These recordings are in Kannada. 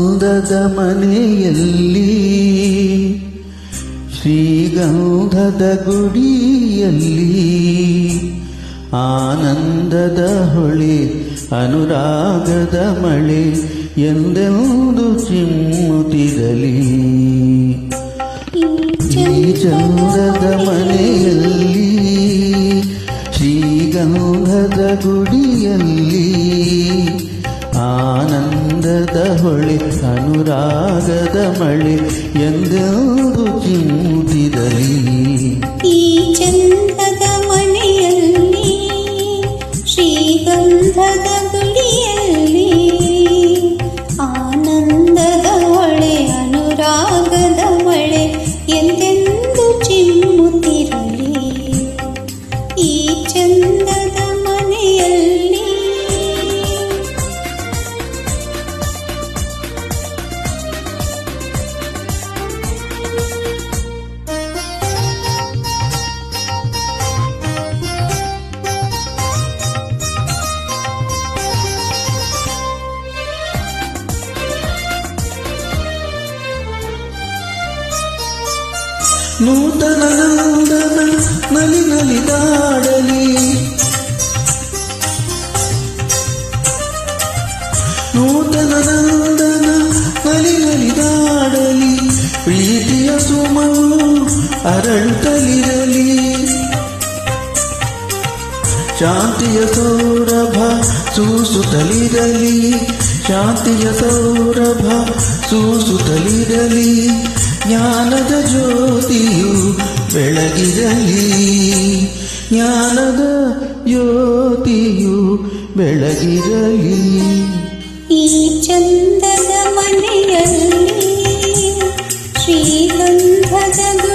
ಗಂಧದ ಮನೆಯಲ್ಲಿ ಶ್ರೀಗಂಧದ ಗುಡಿಯಲ್ಲಿ ಆನಂದದ ಹೊಳೆ ಅನುರಾಗದ ಮಳೆ ಎಂದೆಂದು ಚಿಮ್ಮುತ್ತಿರಲಿ. ಚಂದದ ಮನೆಯಲ್ಲಿ ಆನಂದದ ಹೊಳೆ ಅನುರಾಗದ ಮಳೆ ಎಂದೆಂದು ಚಿಮ್ಮುತ್ತಿರಲಿ ಈ ಚಂದದ ನೂತನ ನಂದನ ನಲಿ ನಲಿದಾಡಲಿ ನೂತನ ನಂದನ ನಲಿ ನಲಿದಾಡಲಿ ಪ್ರೀತಿಯ ಸುಮವು ಅರಳುತ್ತಲಿರಲಿ ಶಾಂತಿಯ ಸೌರಭ ಸೂಸುತ್ತಲಿರಲಿ ಶಾಂತಿಯ ಸೌರಭ ಸೂಸುತ್ತಲಿರಲಿ ಜ್ಞಾನದ ಜ್ಯೋತಿಯು ಬೆಳಗಿರಲಿ. ಜ್ಞಾನದ ಜ್ಯೋತಿಯು ಬೆಳಗಿರಲಿ. ಈ ಚಂದದ ಮನೆಯಲ್ಲಿ ಶ್ರೀಗಂಧದ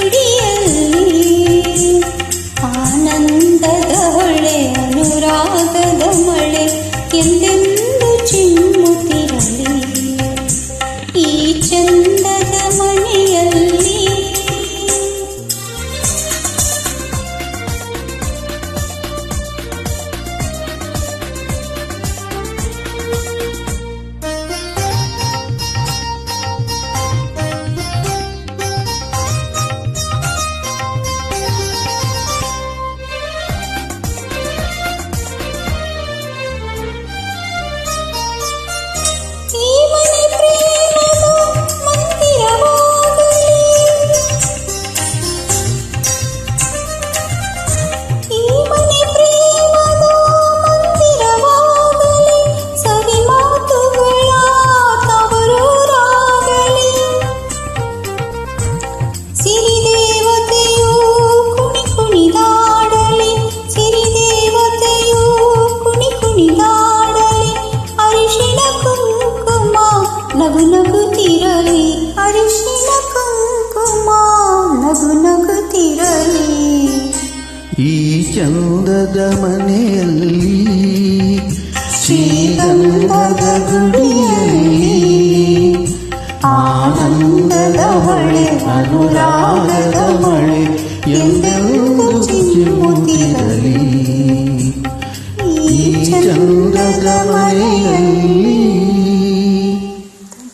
ಚಂದದ ಮನೆಯಲ್ಲಿ ಶ್ರೀಗಂಧದ ಗುಡಿಯಲ್ಲಿ ಆನಂದದ ಹೊಳೆ ಅನುರಾಗದ ಮಳೆ ಎಂದೆಂದು ಚಿಮ್ಮುತ್ತಿರಲಿ